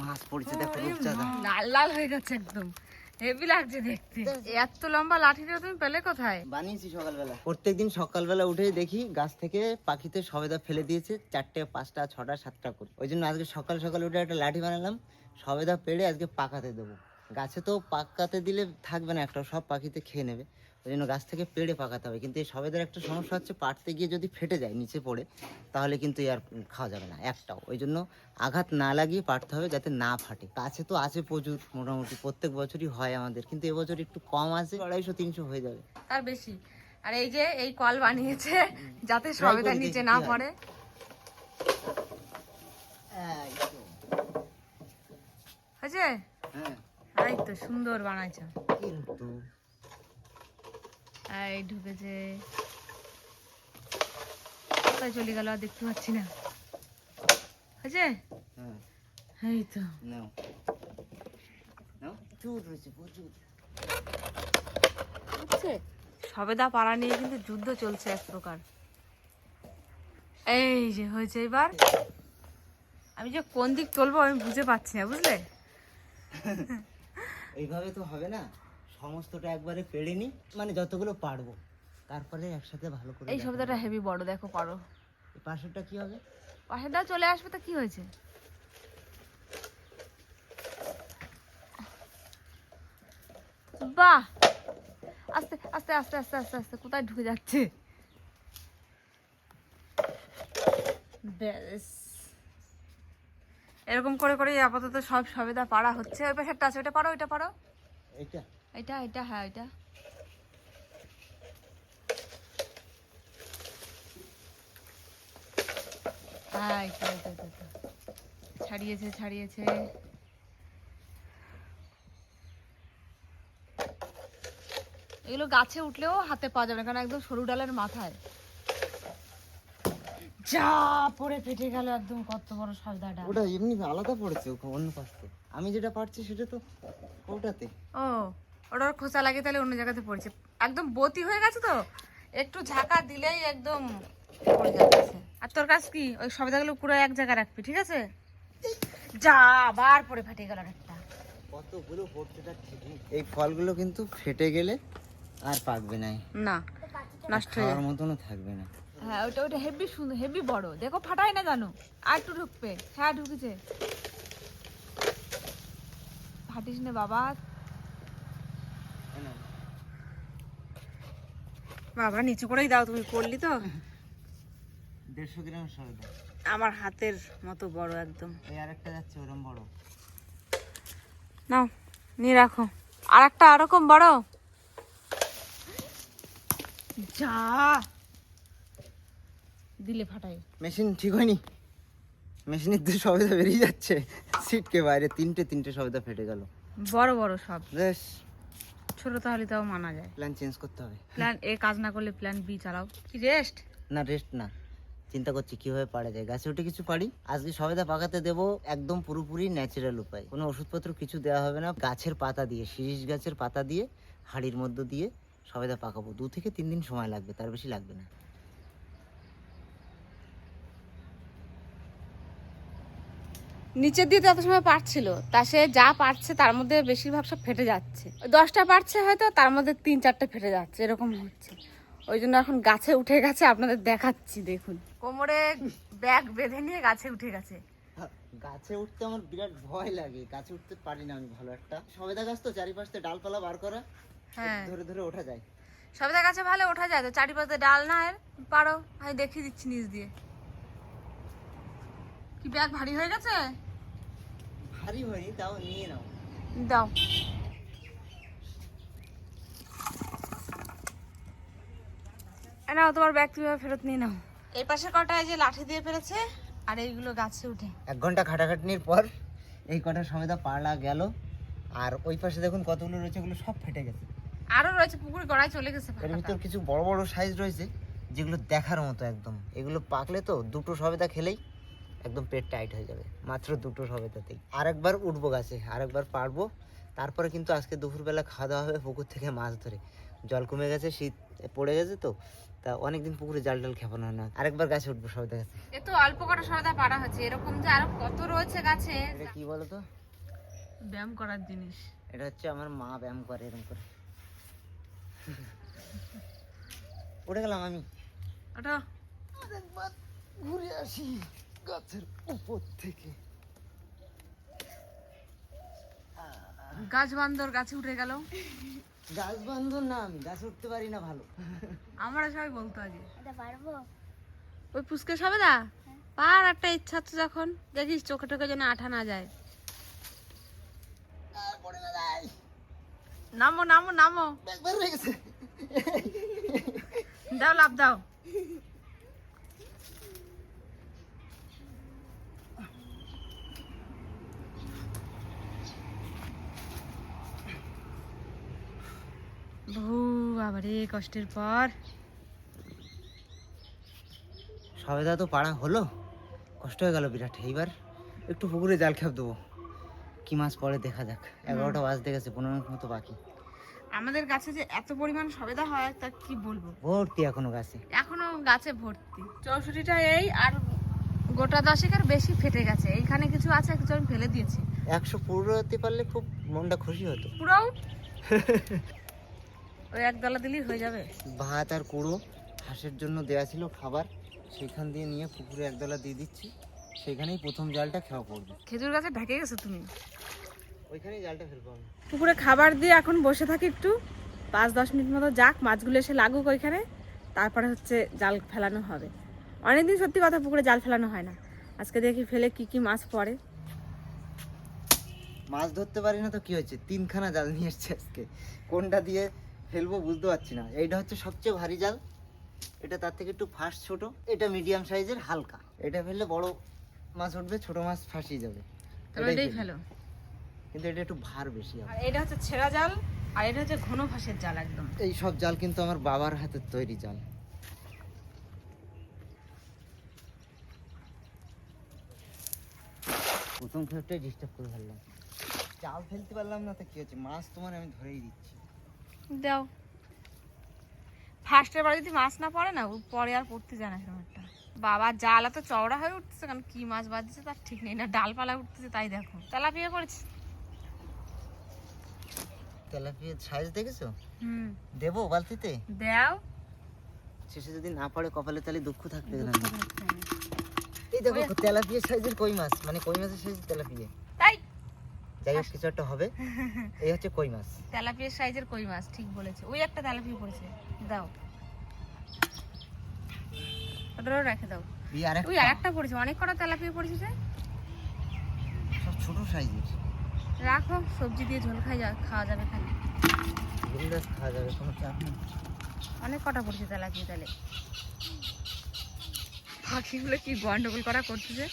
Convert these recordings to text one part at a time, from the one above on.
মাছ পড়েছে দেখো রূপচাঁদা। লাল লাল হয়ে গেছে একদম। হেভি লাগছে দেখতে। এত লম্বা লাঠি দিয়ে তুমি পেলে কোথায়? বানিয়েছি সকালবেলা। প্রত্যেকদিন সকালবেলা উঠে দেখি গাছ থেকে পাখিতে সবেদা ফেলে দিয়েছে চারটে পাঁচটা ছটা সাতটা করে। ওই জন্য আজকে সকাল সকাল উঠে একটা লাঠি বানালাম সবেদা পেড়ে আজকে পাকাতে দেবো। গাছে তো পাকাতে দিলে থাকবে না একটা সব পাখিতে খেয়ে নেবে। ওই জন্য গাছ থেকে পেড়ে পাকাতে হবে। কিন্তু এই সবেদার একটা সমস্যা হচ্ছে পাড়তে গিয়ে যদি ফেটে যায় নিচে পড়ে তাহলে কিন্তু আর খাওয়া যাবে না একটাও। ওই জন্য আঘাত না লাগিয়ে পাড়তে হবে যাতে না ফাটে। কাছে তো আছে প্রচুর মোটামুটি প্রত্যেক বছরই হয় আমাদের কিন্তু এবছর একটু কম আছে আড়াইশো তিনশো হয়ে যাবে। তার বেশি। আর এই যে এই কল বানিয়েছে যাতে সবেদা করে নিচে না পড়ে। হয়েছে? হ্যাঁ। এই তো সুন্দর বানাইছো। কিন্তু এই ঢুকেছে কোথায় চলে গেল আর দেখতে পাচ্ছি না। হয়েছে? হ্যাঁ এই তো। সবেদা পাড়া নিয়ে কিন্তু যুদ্ধ চলছে এক প্রকার। এই যে হয়েছে এবার। আমি যে কোন দিক তুলবো আমি বুঝে পাচ্ছি না বুঝলে? এইভাবে তো হবে না। সমস্তটা একবারে পেড়ে নি মানে যতগুলো পারব। তারপরে একসাথে ভালো করে এই দেখা সবেদাটা হেভি বড় দেখো পারো যাবে। এই পাশেরটা কি হবে? পাশেরটা চলে আসবে তা কি হয়েছে? বাহ! আস্তে আস্তে আস্তে আস্তে আস্তে আস্তে কোথায় ঢুকে যাচ্ছে? ব্যাস এরকম করে করে আপাতত সব সবেদা পাড়া হচ্ছে। ওই পাশেরটা আছে ওইটা পারো ওইটা পারো এইটা? এটা এটা হ্যাঁ এটা। হ্যাঁ এটা এটা এটা, এটা। ছাড়িয়েছে ছাড়িয়েছে। এগুলো গাছে উঠলেও হাতে পাওয়া যাবে না কারণ একদম সরু ডালের মাথায়। যা পড়ে ফেটে গেল একদম কত বড় সবদাটা ওটা এমনি আলাদা পড়েছে অন্য পাশে। আমি যেটা পারছি সেটা তো ওটাতে। ও। ওটার খোঁচা লাগে তাহলে অন্য জায়গাতে পড়েছে। একদম বতি হয়ে গেছে তো? একটু ঝাঁকা দিলেই একদম পড়ে যাচ্ছে। আর তোর কাজ কি? ওই সবেদাগুলো পুরো এক জায়গায় রাখবি ঠিক আছে? যা আবার পরে ফেটে গেল একটা কতগুলো পড়তে এই ফলগুলো কিন্তু ফেটে গেলে আর পাকবে না। না নষ্ট হয়ে খাওয়ার যাবে মতনও থাকবে না। হ্যাঁ ওটা ওটা হেভি সুন্দর হেভি বড়। দেখো ফাটাই না জানো? আর একটু ঢুকবে। হ্যাঁ ঢুকেছে। ফাটিস না বাবা। বাবা নিচু করেই দাও তুমি করলি তো। দেড়শো গ্রাম সবেদা আমার হাতের মতো বড় একদম। এই আরেকটা যাচ্ছে ওরম বড়। নাও নিয়ে রাখো। আর একটা আরকম বড়। যা। দিলে ফাটাই। মেশিন ঠিক হয়নি। মেশিনের দিয়ে সবেদা বেরিয়ে যাচ্ছে। সিটকে বাইরে তিনটে তিনটে সবেদা ফেটে গেল। বড় বড় সব। বেশ ছোট তাহলে তাও মানা যায়। প্ল্যান চেঞ্জ করতে হবে। প্ল্যান এ কাজ না করলে প্ল্যান বি চালাও। কি রেস্ট না রেস্ট না। চিন্তা করছি কীভাবে পারা যায়। গাছে উঠে কিছু পারি? আজকে সবেদা পাকাতে দেবো একদম পুরোপুরি ন্যাচারাল উপায়। কোনো ওষুধপত্র কিছু দেওয়া হবে না। গাছের পাতা দিয়ে শিরিষ গাছের পাতা দিয়ে হাড়ির মধ্য দিয়ে সবেদা পাকাবো। দু থেকে তিন দিন সময় লাগবে তার বেশি লাগবে না। নিচের দিয়ে তো এত সময় পারছিল তা সে যা পারছে তার মধ্যে বেশিরভাগ সব ফেটে যাচ্ছে। ওই দশটা পারছে হয়তো তার মধ্যে তিন চারটে ফেটে যাচ্ছে এরকম হচ্ছে। ওই জন্য এখন গাছে উঠে গেছে আপনাদের দেখাচ্ছি দেখুন। কোমরে ব্যাগ বেঁধে নিয়ে গাছে উঠে গেছে। গাছে উঠতে আমার বিরাট ভয় লাগে গাছে উঠতে পারি না আমি ভালো একটা। সবেদা গাছ তো চারিপাশে ডালপালা বার করা হ্যাঁ। ধরে ধরে ওঠা যায়। সবেদা গাছে ভালো ওঠা যায় তো চারিপাশে ডাল না পারো আমি দেখিয়ে দিচ্ছি নিচ দিয়ে। কি ব্যাগ ভারী হয়ে গেছে? ভারী হয়নি তাও নিয়ে নাও। দাও। নাও তোমার ব্যাগ তুমি ফেরত নিয়ে নাও? এই পাশে কটা এই যে লাঠি দিয়ে ফেলেছে? আর এইগুলো গাছে উঠে। এক ঘণ্টা খাটাখাটনির পর এই কটা সবেদা পাড়া গেল। আর ওই পাশে দেখুন কতগুলো রয়েছে ওগুলো সব ফেটে গেছে। আরও রয়েছে পুকুর গড়ায় চলে গেছে এর ভিতর কিছু বড় বড় সাইজ রয়েছে যেগুলো দেখার মতো একদম। এগুলো পাকলে তো দুটো সবেদা খেলেই একদম পেট টাইট হয়ে যাবে। মাত্র দুটো সবেদাতেই আরেকবার উঠবো গাছে আরেকবার পারব। তারপরে কিন্তু আজকে দুপুরবেলা খাওয়া দাওয়া হবে পুকুর থেকে মাছ ধরে। জল কমে গেছে শীত পড়ে গেছে তো তা অনেকদিন পুকুরে জাল টাল খেপানো হয় না। আরেকবার গাছে উঠবো সবাই দেখাচ্ছে। এ তো অল্প কটা সয়দা পাড়া হচ্ছে। এরকম যে আরও কত রয়েছে গাছে। এটা কি বলো তো ব্যায়াম করার জিনিস। এটা হচ্ছে আমার মা ব্যায়াম করে এরকম করে। উঠে গেলাম আমি। ওটা আরেকবার ঘুরে আসি। গাছের উপর থেকে। গাছ বান্দর গাছে উঠে গেল। গাছ বান্ধব না আমি গাছে উঠতে পারি না ভালো। আমরা সবাই বলতো আগে। ওই পুচকে সবেদা পার একটা ইচ্ছা তো যখন দেখিস চোখে টোকে যেন আঠা না যায়। নামো নামো নামো। হয়ে দাও লাভ দাও। বহু বাবারে কষ্টের পর। সবেদা তো পাড়া হলো। কষ্ট হয়ে গেল বিরাট এইবার একটু পুকুরে জাল খেপ দেবো। কি মাছ পরে দেখা যাক এগারোটা বাজতে গেছে পনেরো মিনিট মতো বাকি। আমাদের গাছে যে এত পরিমাণ সবেদা হয় তা কি বলব? ভর্তি এখনও গাছে। এখনও গাছে ভর্তি। চৌষট্টিটা এই আর গোটা দশেকের বেশি ফেটে গেছে। এইখানে কিছু আছে কিছু আমি ফেলে দিয়েছি। একশো পুরো হতে পারলে খুব মনটা খুশি হতো। পুরাও ওই এক দলা দিলেই হয়ে যাবে। ভাত আর কুড়ো হাঁসের জন্য দেওয়া ছিল খাবার। সেখান দিয়ে নিয়ে পুকুরে একদলা দিয়ে দিচ্ছি। সেখানেই প্রথম জালটা খাওয়া পড়বে খেজুর গাছে ঢেকে গেছো তুমি? ওইখানেই জালটা ফেলব আমি। পুকুরে খাবার দিয়ে এখন বসে থাকি একটু। পাঁচ দশ মিনিট মতো যাক মাছগুলো এসে লাগুক ওইখানে। তারপরে হচ্ছে জাল ফেলানো হবে। অনেকদিন সত্যি কথা পুকুরে জাল ফেলানো হয় না। আজকে দেখি ফেলে কি কি মাছ পড়ে। মাছ ধরতে পারি না তো কি হয়েছে? তিনখানা জাল নিয়ে এসছে আজকে। কোনটা দিয়ে ফেলব বুঝতে পারছি না। এইটা হচ্ছে সবচেয়ে ভারী জাল। এটা তার থেকে একটু ফাস্ট ছোট। এটা মিডিয়াম সাইজের হালকা। এটা ফেললে বড় মাছ উঠবে ছোট মাছ ফাঁসিয়ে যাবে। এটাই এটাই ফেলো। কিন্তু এটা একটু ভার বেশি আর এটা হচ্ছে ছেঁড়া জাল আর এটা হচ্ছে ঘন ফাঁসের জাল একদম। এই সব জাল কিন্তু আমার বাবার হাতের তৈরি জাল। প্রথম খেপটাই ডিস্টার্ব করে ফেললাম। জাল ফেলতে পারলাম না তো কি হচ্ছে? মাছ তোমার আমি ধরেই দিচ্ছি। দাও। ফার্স্টের বার যদি মাছ না পড়ে না পরে আর পড়তে যায় না সেরকম একটা বাবা জাল এত চওড়া হয়ে উঠতেছে কারণ কি মাছ বাঁধছে তার ঠিক নেই না ডালপালা উঠতেছে তাই দেখো। তেলাপিয়া পড়েছে তেলাপিয়ার সাইজ দেখেছ? হুম। দেবো বালতিতে? দাও। শেষে যদি না পড়ে কপালে তাহলে দুঃখ থাকবে না এই দেখো তেলাপিয়া সাইজের কই মাছ? মানে কই মাছের সাইজের তেলাপিয়া? যাই হোক কিছু একটা হবে। এই হচ্ছে কই মাছ। তেলাপিয়ার সাইজের কই মাছ ঠিক বলেছে। ওই একটা তেলাপিয়া পড়েছে দাও। ওটারও রেখে দাও। ওই আরেকটা পড়েছে অনেক কটা তেলাপিয়া পড়েছে যে। সব ছোট সাইজের। রাখো সবজি দিয়ে ঝোল খাই যা- খাওয়া যাবে খালি বিন্দাস খাওয়া যাবে কোনো চাপ নেই। অনেক কটা পড়ছে তেলাপিয়া তাহলে। পাখিগুলো কি গন্ডগোল করা করতেছে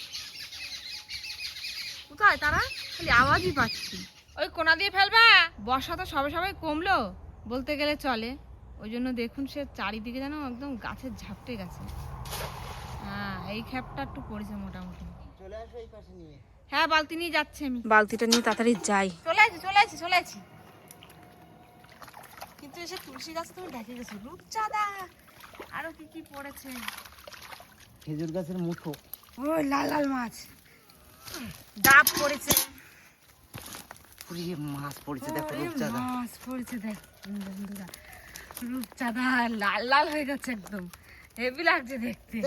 কোথায়? তারা খালি আওয়াজই পাচ্ছি। ওই কোনা দিয়ে ফেলবা? বর্ষা তো সবে সবাই কমলো। বলতে গেলে চলে। ওই জন্য দেখুন সে চারিদিকে যেন একদম গাছের ঝাপটে গেছে। হ্যাঁ এই খ্যাপটা একটু পড়েছে মোটামুটি। চলে আসো এই পাশে নিয়ে। হ্যাঁ বালতি নিয়ে যাচ্ছি আমি। বালতিটা নিয়ে তাড়াতাড়ি যাই। চলে আসি চলে আসি চলে আসি কিন্তু এসে তুলসী গাছে তুমি দেখে গেছো রূপচাঁদা। আরও কি কি পড়েছে? খেজুর গাছের মুঠো। ওই লাল লাল মাছ। ডাব পড়েছে। পুরিয়ে মাছ পড়েছে দেখো রূপচাঁদা। মাছ পড়েছে দেখ বন্ধুরা। রূপচাঁদা লাল লাল হয়ে গেছে একদম। হেভি লাগছে দেখতে।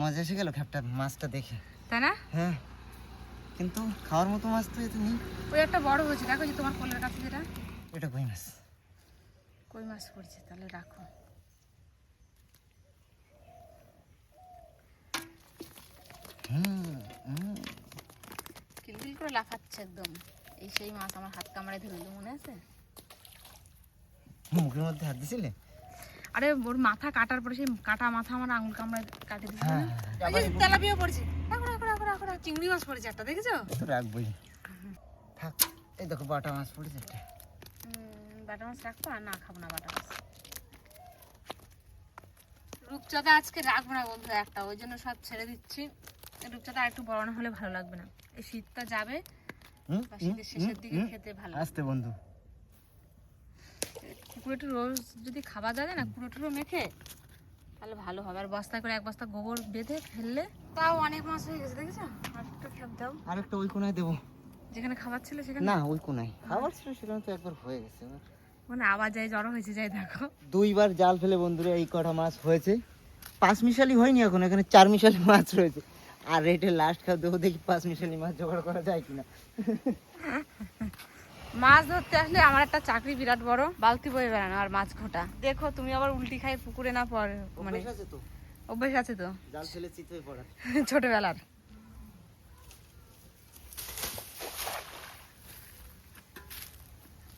মজা এসে গেল খ্যাপটা মাছটা দেখে। তাই না? হ্যাঁ কিন্তু খাওয়ার মতো মাছ তো এতে নেই। ওই একটা বড় হয়েছে দেখো যে তোমার কোলের কাছে যেটা। এটা কই মাছ? কই মাছ পড়ছে তাহলে রাখো হুম হুম কিলকিল করে লাফাচ্ছে একদম। এই সেই মাছ আমার হাত কামড়ায় ধরলো মনে আছে? মুখের মধ্যে হাত দিছিলে? আরে ওর মাথা কাটার পরে সেই কাটা মাথা আমার আঙুল কামড়ায় কাটে দিয়েছিল হ্যাঁ ওই যে তেলাপিয়া পড়েছে। রাখো রাখো রাখো রাখো। চিংড়ি মাছ পড়েছে একটা দেখেছ? তো রাখবোই। থাক এই দেখো বাটা মাছ পড়েছে একটা। বাটা মাছ রাখব আর না খাব না বাটা মাছ। রূপচাঁদা আজকে রাখব না বন্ধু একটা ওই জন্য সব ছেড়ে দিচ্ছি। রূপচাঁদা আর একটু বড় না হলে ভালো লাগবে না। এই শীতটা যাবে শীতের শেষের দিকে খেতে ভালো। আসতে বন্ধু। কুকুর রোজ যদি খাবার দেয় না টুড়ো মেখে তাহলে ভালো হবে। আর বস্তা করে এক বস্তা গোবর বেঁধে ফেললে তাও অনেক মাছ হয়ে গেছে দেখেছ? আর একটু খেপ দাও। আরেকটা ওই কোনায় দেবো। যেখানে খাবার ছিল সেখানে? না ওই কোনায়। খাবার ছিল সেখানে তো একবার হয়ে গেছে মানে আবার যাই জড়ো হয়েছে যাই দেখো। দুইবার জাল ফেলে বন্ধুরা এই কটা মাছ হয়েছে। পাঁচ মিশালি হয়নি এখন এখানে চার মিশালি মাছ রয়েছে। আর রেটে লাস্ট খাওয়া দেবো দেখি পাঁচ মিশালি মাছ জোগাড় করা যায় কিনা। মাছ ধরতে আসলে আমার একটা চাকরি বিরাট বড় বালতি বয়ে বেড়ানো আর মাছ ঘোটা। দেখো তুমি আবার উল্টি খাই পুকুরে না পর মানে তো? অভ্যেস আছে তো? জাল ফেলে চিত হয়ে পড়া। ছোটবেলার।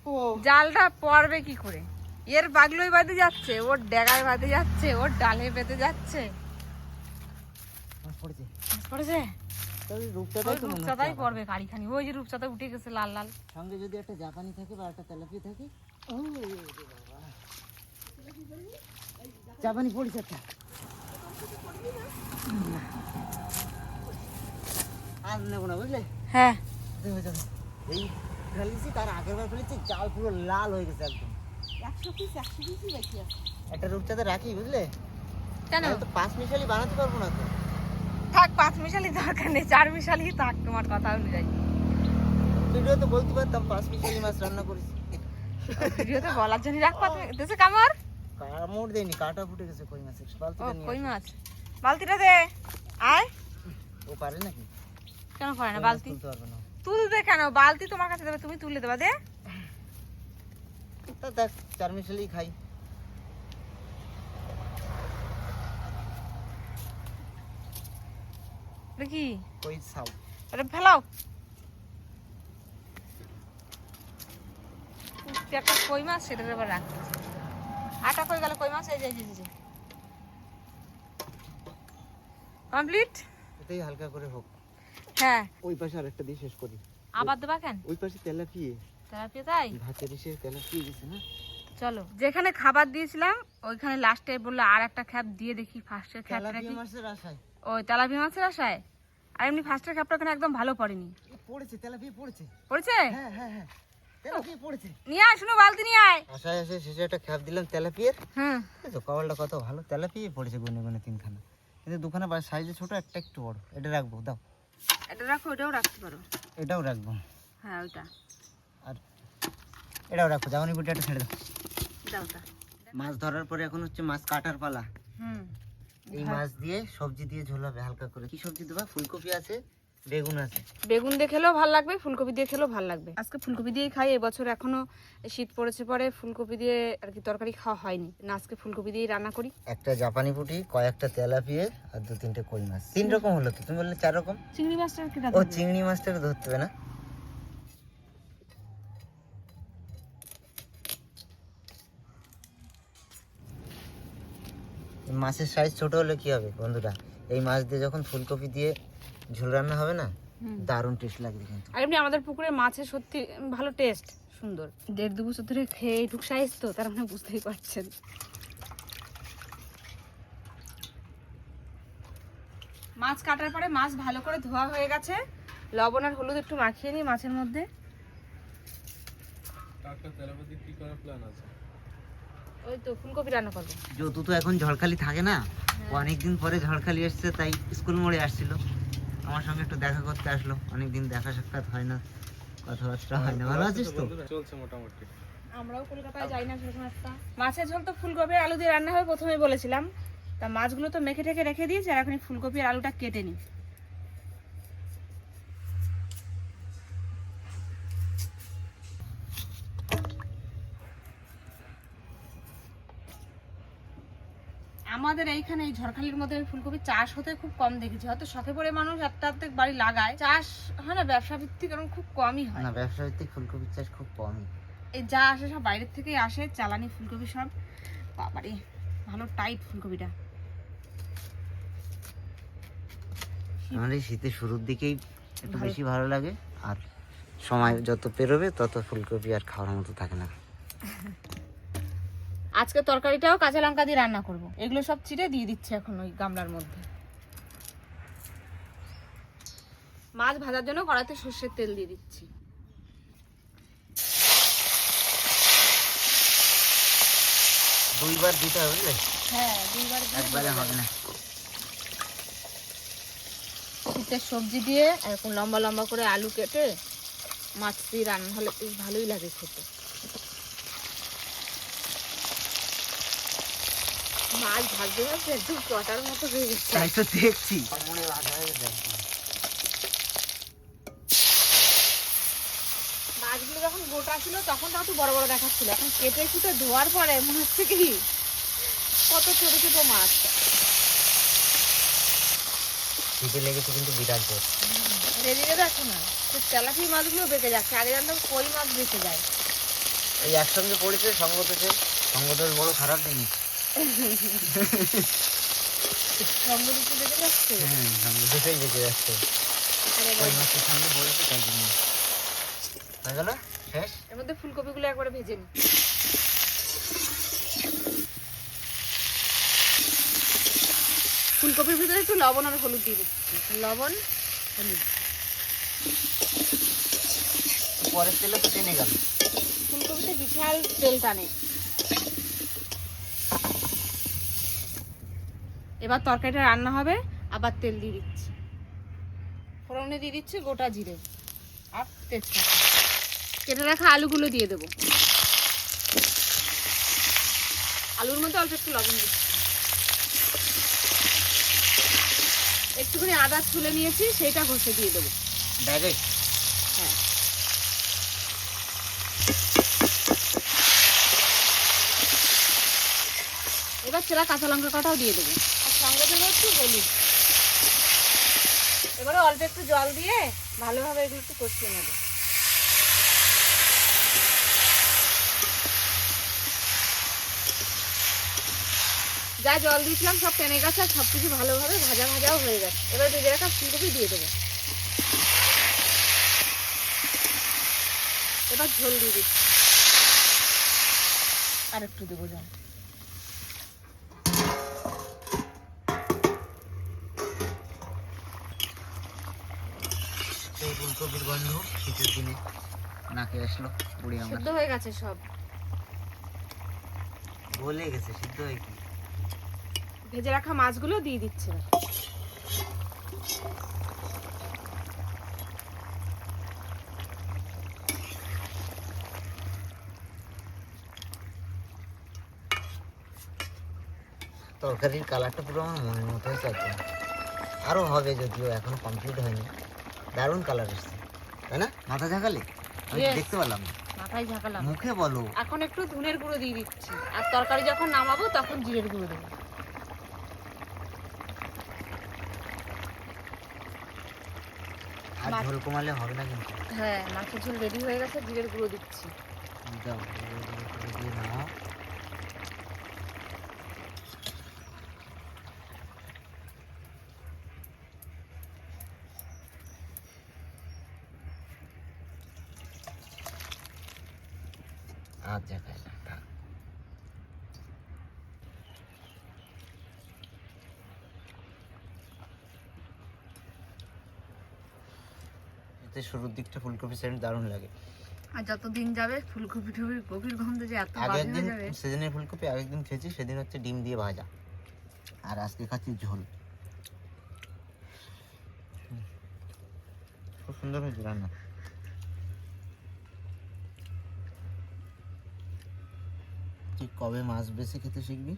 ও। জালটা পড়বে কি করে? এর বাগলোই বাঁধে যাচ্ছে ওর ডেগায় বাঁধে যাচ্ছে ওর ডালে বেঁধে যাচ্ছে। পড়েছে? রূপচাঁদাই পড়বে কারিখানি ওই যে রূপচাঁদা উঠে গেছে লাল লাল। সঙ্গে যদি একটা জাপানি থাকে বা একটা তেলাপি থাকে। ও জাপানি পড়েছে একটা। আর নেব না বুঝলে? হ্যাঁ। এই ফেলেছি তার আগের বার ফেলেছি জাল পুরো লাল হয়ে গেছে একদম। একশো পিস একশো পিসই আছে। একটা রূপচাঁদা রাখি বুঝলে? কেন? তো পাঁচ মিশালি বানাতে পারব না তো। থাক পাঁচ মিশালি দরকার নেই চার মিশালি থাক তোমার কথা অনুযায়ী। ভিডিও তো বলতে পারতাম পাঁচ মিশালি মাছ রান্না করেছি। ভিডিওতে বলার জন্য রাখবা তুমি দেশে কামড়? কামড় দেয়নি কাটা ফুটে গেছে কই মাছের বালতিটা নিয়ে কই মাছ? বালতিটা দে আয়। ও পারে নাকি? কেন করে না বালতি? তুলতে পারবে না তুলবে কেন বালতি তোমার কাছে দেবে তুমি তুলে দেবা দে। তা দেখ চার মিশালি খাই। এটা কি? কই সাউ এটা ফেলাও। একটা কই মাছ আটা কই গেল? কই মাছ? এই যে যে, কমপ্লিট? এটাই হালকা করে হোক। হ্যাঁ। ওই পাশে আরেকটা দিয়ে শেষ করি। আবার দেবা কেন? ওই পাশে তেলাপিয়ে। তেলাপিয়া তাই? ভাতের এসে তেলাপিয়ে গেছে না? চলো যেখানে খাবার দিয়েছিলাম ওইখানে লাস্টে বলল আর একটা খ্যাপ দিয়ে দেখি ফার্স্টের খ্যাপটা তেলাপিয়া কি? মাছের আশায়। ওই তেলাপিয়া মাছের আশায়? আর এমনি ফার্স্টের খ্যাপটা ওখানে একদম ভালো পড়েনি। পড়েছে তেলাপিয়া পড়েছে। পড়েছে? হ্যাঁ হ্যাঁ হ্যাঁ। নিয়ে আয় শুনো বালতি নিয়ে আয়। আশায় আশায় শেষে একটা খ্যাপ দিলাম তেলাপিয়ার। হুম। এই তো কত ভালো তেলাপিয়া পড়েছে গুনে গুনে তিনখানা। কিন্তু দুখানা সাইজে ছোট একটা একটু বড়। এটা রাখব দাও। এটা রাখো রাখতে পারো। এটাও রাখব। হ্যাঁ আর এটাও জামানি বুটিটা ছেড়ে দাও। দাও ওটা। মাছ ধরার পরে এখন হচ্ছে মাছ কাটার পালা। হুম। এই মাছ দিয়ে সবজি দিয়ে ঝোল হবে হালকা করে। কি সবজি দেবা? ফুলকপি আছে বেগুন আছে। বেগুন দিয়ে খেলেও ভালো লাগবে ফুলকপি দিয়ে খেলেও ভালো লাগবে। আজকে ফুলকপি দিয়েই খাই এবছর এখনও শীত পড়েছে পরে ফুলকপি দিয়ে আর কি তরকারি খাওয়া হয়নি। না আজকে ফুলকপি দিয়েই রান্না করি। একটা জাপানি পুঁটি কয়েকটা তেলাপিয়ে আর দু তিনটে কই মাছ। তিন রকম হলো তো? তুমি বললে চার রকম? চিংড়ি মাছটা কি ও চিংড়ি মাছটাকে ধরতে হবে না। মাছের সাইজ ছোট হলে কি হবে বন্ধুরা? এই মাছ দিয়ে যখন ফুলকপি দিয়ে ঝোল রান্না হবে না দারুণ টেস্ট লাগবে কিন্তু। আর এমনি আমাদের পুকুরে মাছের সত্যি ভালো টেস্ট সুন্দর। দেড় দু বছর ধরে খেয়ে এইটুক সাইজ তো তার মানে বুঝতেই পারছেন। মাছ কাটার পরে মাছ ভালো করে ধোয়া হয়ে গেছে। লবণ আর হলুদ একটু মাখিয়ে নিই মাছের মধ্যে। ওই তো ফুলকপি রান্না করব। যতু তো এখন ঝড়খালি থাকে না অনেকদিন পরে ঝড়খালি এসছে তাই স্কুল মোড়ে আসছিল। আমার সঙ্গে একটু দেখা করতে আসলো অনেকদিন দেখা সাক্ষাৎ হয় না কথাবার্তা হয় না। ভালো আছিস তো? আমরাও কলকাতায় যাই না সেরকম একটা। মাছের ঝোল তো ফুলকপি আর আলু দিয়ে রান্না হবে প্রথমে বলেছিলাম। তা মাছগুলো তো মেখে টেখে রেখে দিয়েছি আর এখন ফুলকপি আর আলুটা কেটে নিই। আমাদের এইখানে এই ঝড়খালির মধ্যে ফুলকপি চাষ হতে খুব কম দেখেছি। হয়তো শখে পড়ে মানুষ একটা আর্ধেক বাড়ি লাগায়। চাষ হয় না ব্যবসা ভিত্তিক এরকম খুব কমই হয়। না ব্যবসা ভিত্তিক ফুলকপির চাষ খুব কমই। এই যা আসে সব বাইরের থেকেই আসে চালানি ফুলকপি সব। বাবারে ভালো টাইট ফুলকপিটা। আমার এই শীতের শুরুর দিকেই একটু বেশি ভালো লাগে। আর সময় যত পেরোবে তত ফুলকপি আর খাওয়ার মতো থাকে না। আজকে তরকারিটাও কাঁচা লঙ্কা দিয়ে রান্না করব। এগুলো সব চিড়ে দিয়ে দিচ্ছে এখন ওই গামলার মধ্যে। মাছ ভাজার জন্য কড়াতে সর্ষের তেল দিয়ে দিচ্ছি। দুইবার দিতে হবে হ্যাঁ দুইবার একবারে হবে না। শীতের সবজি দিয়ে এরকম লম্বা লম্বা করে আলু কেটে মাছ দিয়ে রান্না হলে বেশ ভালোই লাগে খেতে। মাছ ভাজতে ভাজতে একদম কটার মতো হয়ে গেছে। তাই তো দেখছি। মনে ভাজা হয়ে গেছে মাছগুলো যখন গোটা ছিল তখন তাও বড় বড় দেখাচ্ছিল। এখন কেটে কুটে ধোয়ার পরে মনে হচ্ছে কি কত ছোট ছোট মাছ। শীতে লেগেছে কিন্তু বিরাট জোর। দেখো না তেলাপি মাছগুলো যাচ্ছে। আগে জানতাম কই মাছ বেঁচে যায়। এই একসঙ্গে পড়েছে সঙ্গতেছে সঙ্গতের বড় খারাপ জিনিস। একবারে ভেজে ফুলকপির ভিতরে একটু লবণ আর হলুদ দিয়ে দিচ্ছি লবণ হলুদ পরের তেলে তো টেনে গেল ফুলকপিতে বিশাল তেল টানে এবার তরকারিটা রান্না হবে আবার তেল দিয়ে দিচ্ছি। ফোড়নে দিয়ে দিচ্ছি গোটা জিরে আর তেজপাতা। কেটে রাখা আলুগুলো দিয়ে দেবো। আলুর মধ্যে অল্প একটু লবণ দিচ্ছি। একটুখানি আদা তুলে নিয়েছি সেইটা ঘষে দিয়ে দেবো। ডাইরেক্ট হ্যাঁ। এবার চেরা কাঁচা লঙ্কা কাটাও দিয়ে দেবো। সঙ্গে দেবো একটু হলুদ। এবারে অল্প একটু জল দিয়ে ভালোভাবে এগুলো একটু কষিয়ে নেব। যা জল দিয়েছিলাম, সব টেনে গেছে আর সব কিছু ভালোভাবে ভাজা ভাজাও হয়ে গেছে। এবার ভেজে রাখা ফুলকপি দিয়ে দেবো। এবার ঝোল দিয়ে দিচ্ছি। আর একটু দেবো জল। আসলো বুড়ি আমার। সিদ্ধ হয়ে গেছে সব। গলে গেছে সিদ্ধ হয়ে কি ভেজে রাখা মাছগুলো দিয়ে দিচ্ছে। তরকারির কালারটা পুরো আমার মনের মতো হয়েছে একদম আরও হবে যদিও এখনও কমপ্লিট হয়নি। দারুণ কালার এসছে তাই না? মাথা ঝাঁকালে? আমি দেখতে পেলাম। মাথায় ঝাঁকালাম। মুখে বলো। এখন একটু ধুনের গুঁড়ো দিয়ে দিচ্ছি। আর তরকারি যখন নামাবো তখন জিরের গুঁড়ো দেবো। আর ঝোল কমালে হবে না কিন্তু। হ্যাঁ মাছের ঝোল রেডি হয়ে গেছে জিরের গুঁড়ো দিচ্ছি। দাও, দিয়ে নাও। আচ্ছা খাই না, থাক। এতে শুরুর দিকটা ফুলকপি সেন্ট দারুণ লাগে। আর যত দিন যাবে ফুলকপি টুপির গভীর গন্ধ যে এত আগের বাজে দিন হয়ে যাবে। সিজনের ফুলকপি আগের দিন খেয়েছি সেদিন হচ্ছে ডিম দিয়ে ভাজা। আর আজকে খাচ্ছি ঝোল। খুব সুন্দর হয়েছে রান্না। তুই কবে মাছ বেশি খেতে শিখবি?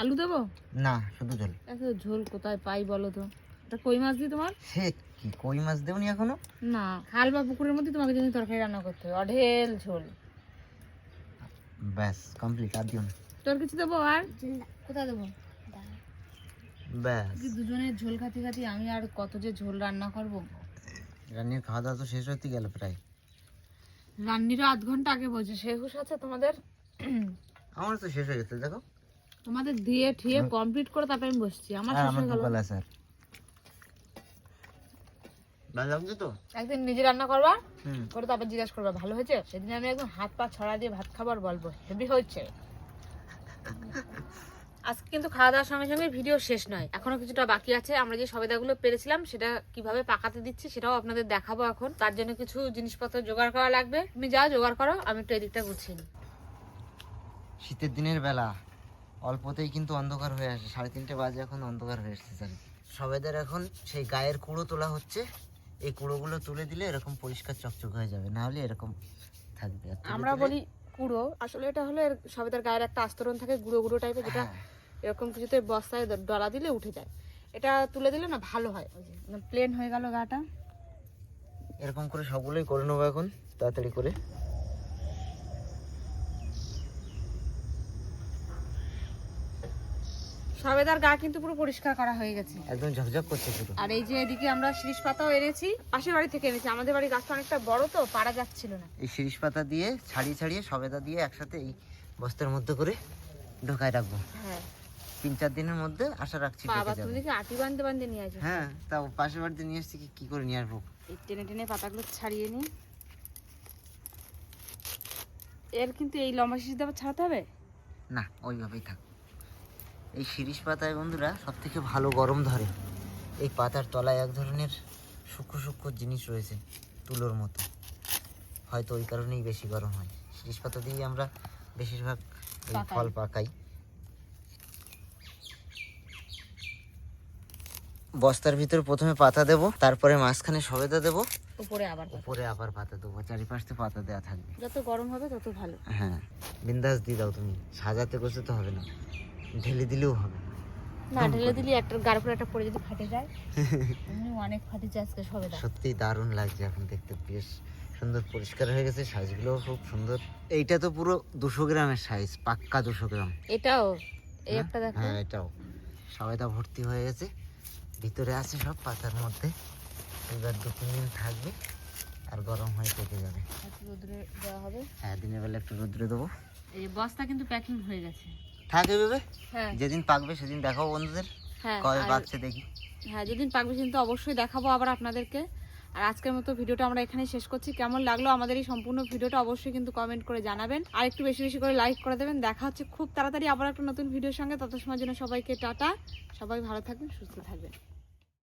আলু দেবো? না শুধু ঝোল। এত ঝোল কোথায় পাই বলো তো? এটা কই মাছ দিয়ে তোমার? সে কি কই মাছ দেবনি এখনও? না খাল বা পুকুরের মধ্যে তোমাকে যদি তরকারি রান্না করতে হবে অঢেল ঝোল। ব্যাস কমপ্লিট আর দিও না। তোর কিছু দেবো আর? কোথায় দেবো? ব্যাস। কি দুজনের ঝোল খাতে খাতে আমি আর কত যে ঝোল রান্না করব। রান্নির খাওয়া দাওয়া তো শেষ হতে গেল প্রায়। রান্নিরও আধ ঘণ্টা আগে বলছে সে হুশ আছে তোমাদের? আমার তো শেষ হয়ে গেছে দেখো। তোমাদের দিয়ে ঠিয়ে কমপ্লিট করে তারপরে আমি বসছি। আমার শেষ হয়ে গেল। স্যার। ভালো লাগছে তো? একদিন নিজে রান্না করবা করে তারপর জিজ্ঞাসা করবা ভালো হয়েছে? সেদিন আমি একদম হাত পা ছড়া দিয়ে ভাত খাবার বলব হেভি হয়েছে। আজকে কিন্তু খাওয়া দাওয়ার সঙ্গে সঙ্গে ভিডিও শেষ নয় এখনও কিছুটা বাকি আছে। আমরা যে সবেদাগুলো পেরেছিলাম সেটা কীভাবে পাকাতে দিচ্ছি সেটাও আপনাদের দেখাবো এখন। তার জন্য কিছু জিনিসপত্র জোগাড় করা লাগবে। তুমি যাও জোগাড় করো আমি একটু এদিকটা গুছিয়ে নিই। শীতের দিনের বেলা অল্পতেই কিন্তু অন্ধকার হয়ে আসে। সাড়ে তিনটে বাজে এখন অন্ধকার হয়ে আসছে স্যার সবাইদের এখন সেই গায়ের কুড়ো তোলা হচ্ছে। এই কুড়োগুলো তুলে দিলে এরকম পরিষ্কার চকচক হয়ে যাবে না হলে এরকম থাকবে। আমরা বলি কুড়ো আসলে এটা হলো এর সবেদার গায়ের একটা আস্তরণ থাকে গুঁড়ো গুঁড়ো টাইপের যেটা হ্যাঁ, এরকম কিছুতে বস্তায় ডলা দিলে উঠে যায়। এটা তুলে দিলে না ভালো হয়। প্লেন হয়ে গেল গাটা। এরকম করে সবগুলোই করে নেব এখন তাড়াতাড়ি করে। সবেদার গা কিন্তু পুরো পরিষ্কার করা হয়ে গেছে। একদম ঝকঝক করছে পুরো। আর এই যে এদিকে আমরা শিরিষ পাতাও এনেছি পাশের বাড়ি থেকে এনেছি। আমাদের বাড়ির গাছটা অনেকটা বড় তো পারা যাচ্ছিল না। এই শিরিষ পাতা দিয়ে ছাড়িয়ে ছাড়িয়ে সবেদা দিয়ে একসাথে এই বস্তার মধ্যে করে ঢোকায় রাখব। হ্যাঁ। তিন চার দিনের মধ্যে আশা রাখছি বাবা তুমি দেখি আটি বান্ধে বান্ধে নিয়ে আসবে হ্যাঁ তাও পাশের বাড়িতে নিয়ে এসছি কি- করে নিয়ে আসব? এই টেনে টেনে পাতাগুলো ছাড়িয়ে নিই। এর কিন্তু এই লম্বা শিশি আবার ছাড়াতে হবে? না ওইভাবেই থাক। এই শিরিষ পাতায় বন্ধুরা সব থেকে ভালো গরম ধরে। এই পাতার তলায় এক ধরনের সূক্ষ্ম সূক্ষ্ম জিনিস রয়েছে তুলোর মতো। হয়তো ওই কারণেই বেশি গরম হয়। শিরিষ পাতা দিয়ে আমরা বেশিরভাগ এই ফল পাকাই। বস্তার ভিতর প্রথমে পাতা দেব তারপরে মাঝখানে সবেদা দেব। উপরে আবার পাতা। উপরে আবার পাতা দেবো চারিপাশে পাতা দেওয়া থাকবে। যত গরম হবে তত ভালো। হ্যাঁ বিন্দাস দিয়ে দাও তুমি সাজাতে গোছাতে হবে না। ঢেলে দিলেও হবে না। ঢেলে দিলে একটা গাড়ি করে একটা পরে যদি ফাটে যায় এমনি অনেক ফাটেছে আজকে সবেদা সত্যি দারুণ লাগছে এখন দেখতে বেশ সুন্দর পরিষ্কার হয়ে গেছে সাইজগুলোও খুব সুন্দর। এইটা তো পুরো দুশো গ্রামের সাইজ পাক্কা দুশো গ্রাম। এটাও? এই হ্যাঁ? একটা দেখো। হ্যাঁ এটাও। সবাইটা ভর্তি হয়ে গেছে ভিতরে আছে সব পাতার মধ্যে। এবার দু তিন দিন থাকবে আর গরম হয়ে পেকে যাবে। রোদ্রে দেওয়া হবে। হ্যাঁ দিনের বেলা একটু রোদ্রে দেবো। এই বস্তা কিন্তু প্যাকিং হয়ে গেছে। থাকে ভেবে হ্যাঁ। যেদিন পাকবে সেদিন দেখাবো বন্ধুদের। হ্যাঁ কবে আর- পাকছে দেখি। হ্যাঁ যেদিন পাকবে কিন্তু অবশ্যই দেখাবো আবার আপনাদেরকে। আর আজকের মতো ভিডিওটা আমরা এখানেই শেষ করছি। কেমন লাগল আমাদের এই সম্পূর্ণ ভিডিওটা অবশ্যই কিন্তু কমেন্ট করে জানাবেন। আর একটু বেশি বেশি করে লাইক করে দেবেন। দেখা হচ্ছে খুব তাড়াতাড়ি আবার একটা নতুন ভিডিওর সঙ্গে। তত সময়ের জন্য সবাইকে টাটা। সবাই ভালো থাকবেন সুস্থ থাকবেন।